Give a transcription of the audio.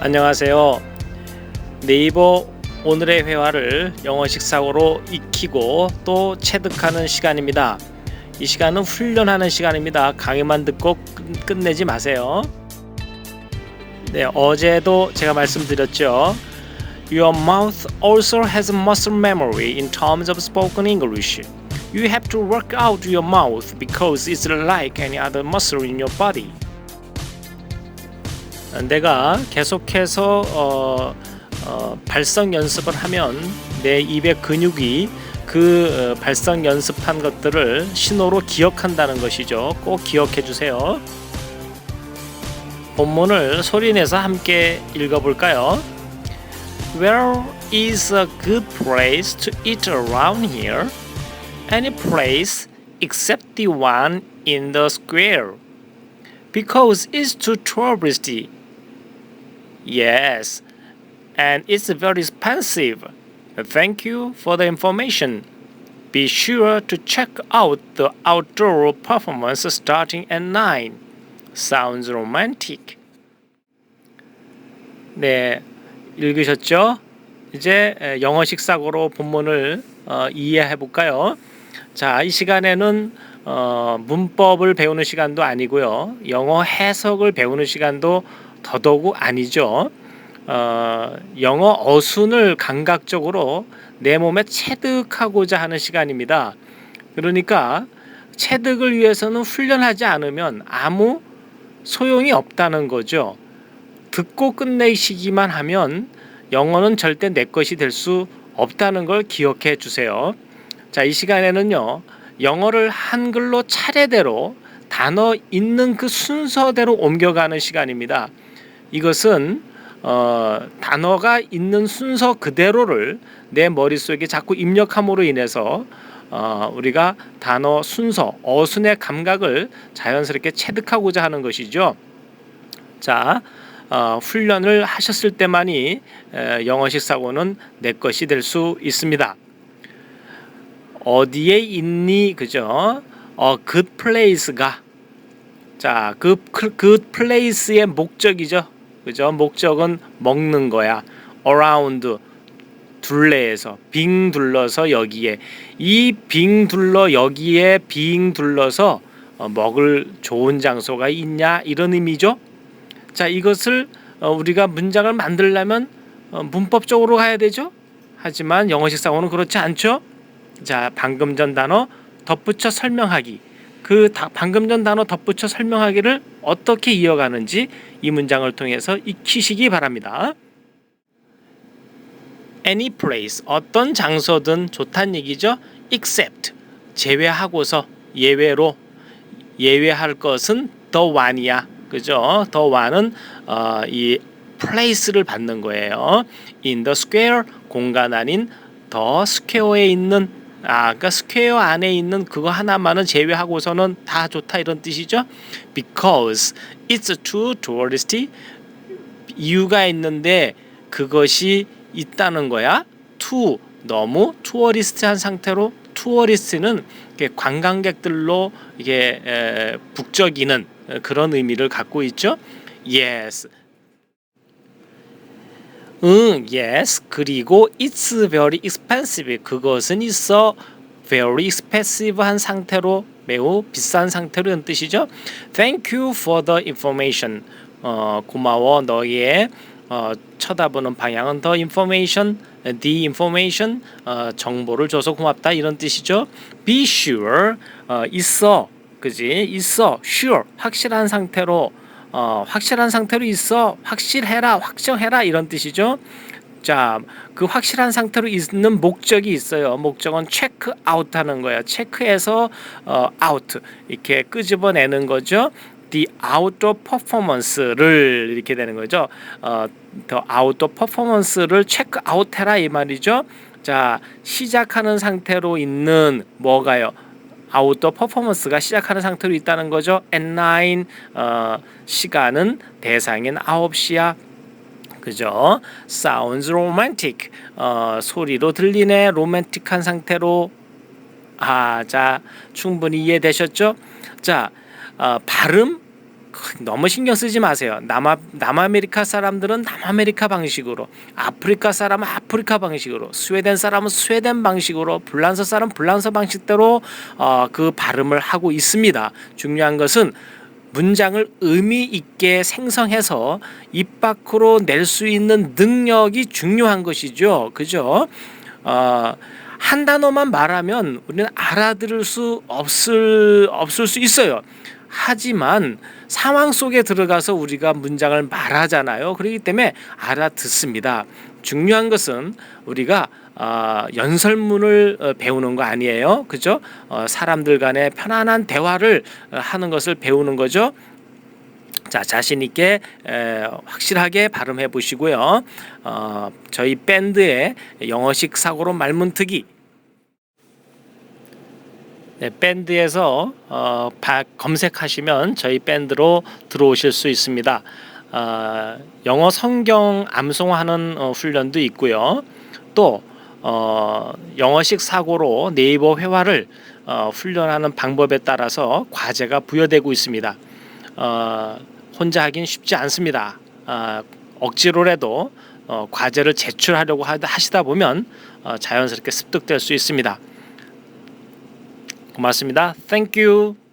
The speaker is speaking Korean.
안녕하세요. 네이버 오늘의 회화를 영어식 사고로 익히고 또 체득하는 시간입니다. 이 시간은 훈련하는 시간입니다. 강의만 듣고 끝- 끝내지 마세요. 네, 어제도 제가 말씀드렸죠. Your mouth also has muscle memory in terms of spoken English. You have to work out your mouth because it's like any other muscle in your body. 내가 계속해서 어, 어, 발성 연습을 하면 내 입의 근육이 그 어, 발성 연습한 것들을 신호로 기억한다는 것이죠. 꼭 기억해 주세요. 본문을 소리내서 함께 읽어볼까요? Where is a good place to eat around here? Any place except the one in the square. Because it's too touristy. Yes, and it's very expensive. Thank you for the information. Be sure to check out the outdoor performance starting at 9. Sounds romantic. 네, 읽으셨죠? 이제 에, 영어식 사고로 본문을 어, 이해해 볼까요? 자, 이 시간에는 어, 문법을 배우는 시간도 아니고요. 영어 해석을 배우는 시간도 더더욱 아니죠. 어, 영어 어순을 감각적으로 내 몸에 체득하고자 하는 시간입니다. 그러니까 체득을 위해서는 훈련하지 않으면 아무 소용이 없다는 거죠. 듣고 끝내시기만 하면 영어는 절대 내 것이 될 수 없다는 걸 기억해 주세요. 자, 이 시간에는요. 영어를 한글로 차례대로 단어 있는 그 순서대로 옮겨가는 시간입니다. 이것은 어, 단어가 있는 순서 그대로를 내 머릿속에 자꾸 입력함으로 인해서 어, 우리가 단어 순서, 어순의 감각을 자연스럽게 체득하고자 하는 것이죠. 자, 어, 훈련을 하셨을 때만이 에, 영어식 사고는 내 것이 될 수 있습니다. 어디에 있니 그죠? 어, good place가 자, 그 good place의 목적이죠. 그죠? 목적은 먹는 거야. around 둘레에서 빙 둘러서 여기에 이 빙 둘러 여기에 빙 둘러서 어, 먹을 좋은 장소가 있냐 이런 의미죠. 자, 이것을 어, 우리가 문장을 만들려면 어, 문법적으로 가야 되죠. 하지만 영어식 사고는 그렇지 않죠. 자, 방금 전 단어 덧붙여 설명하기. 그 다, 방금 전 단어 덧붙여 설명하기를 어떻게 이어가는지 이 문장을 통해서 익히시기 바랍니다. Any place 어떤 장소든 좋다는 얘기죠. Except 제외하고서 예외로 예외할 것은 the one이야. 그죠? the one은 어, 이 place를 받는 거예요. in the square 공간 아닌 the square에 있는 아, 그러니까 스퀘어 안에 있는 그거 하나만은 제외하고서는 다 좋다 이런 뜻이죠. Because it's too touristy. 이유가 있는데 그것이 있다는 거야. too 너무 투어리스트한 상태로 투어리스트는 관광객들로 이게 에, 북적이는 그런 의미를 갖고 있죠. Yes. 응, yes. 그리고 it's very expensive. 그것은 있어 very expensive한 상태로 매우 비싼 상태로 는 뜻이죠. Thank you for the information. 어, 고마워. 너의 어, 쳐다보는 방향은 the information, the information 어, 정보를 줘서 고맙다 이런 뜻이죠. Be sure 어, 있어, 그지? 있어, sure 확실한 상태로 어, 확실한 상태로 있어, 확실해라, 확정해라 이런 뜻이죠. 자, 그 확실한 상태로 있는 목적이 있어요. 목적은 체크 아웃 하는 거야. 체크해서 어, 아웃 이렇게 끄집어내는 거죠. the outdoor performance를 이렇게 되는 거죠. 어, the outdoor performance를 체크 아웃해라 이 말이죠. 자, 시작하는 상태로 있는 뭐가요? 아웃도어 퍼포먼스가 시작하는 상태로 있다는 거죠. at 9 어, 시간은 대상인 9시야. 그죠? sounds romantic. 어, 소리로 들리네. 로맨틱한 상태로 아, 자, 충분히 이해되셨죠? 자, 어, 발음 너무 신경 쓰지 마세요. 남아 남아메리카 사람들은 남아메리카 방식으로, 아프리카 사람은 아프리카 방식으로, 스웨덴 사람은 스웨덴 방식으로, 불란서 사람 불란서 방식대로 어, 그 발음을 하고 있습니다. 중요한 것은 문장을 의미 있게 생성해서 입 밖으로 낼 수 있는 능력이 중요한 것이죠. 그죠? 어, 한 단어만 말하면 우리는 알아들을 수 없을 없을 수 있어요. 하지만 상황 속에 들어가서 우리가 문장을 말하잖아요. 그렇기 때문에 알아듣습니다. 중요한 것은 우리가 어, 연설문을 어, 배우는 거 아니에요. 그죠? 어, 사람들 간의 편안한 대화를 어, 하는 것을 배우는 거죠. 자 자신 있게 에, 확실하게 발음해 보시고요. 어, 저희 밴드의 영어식 사고로 말문트기 네, 밴드에서 어, 바, 검색하시면 저희 밴드로 들어오실 수 있습니다. 어, 영어 성경 암송하는 어, 훈련도 있고요. 또 어, 영어식 사고로 네이버 회화를 어, 훈련하는 방법에 따라서 과제가 부여되고 있습니다. 어, 혼자 하긴 쉽지 않습니다. 어, 억지로라도 어, 과제를 제출하려고 하- 하시다 보면 어, 자연스럽게 습득될 수 있습니다. 고맙습니다. Thank you.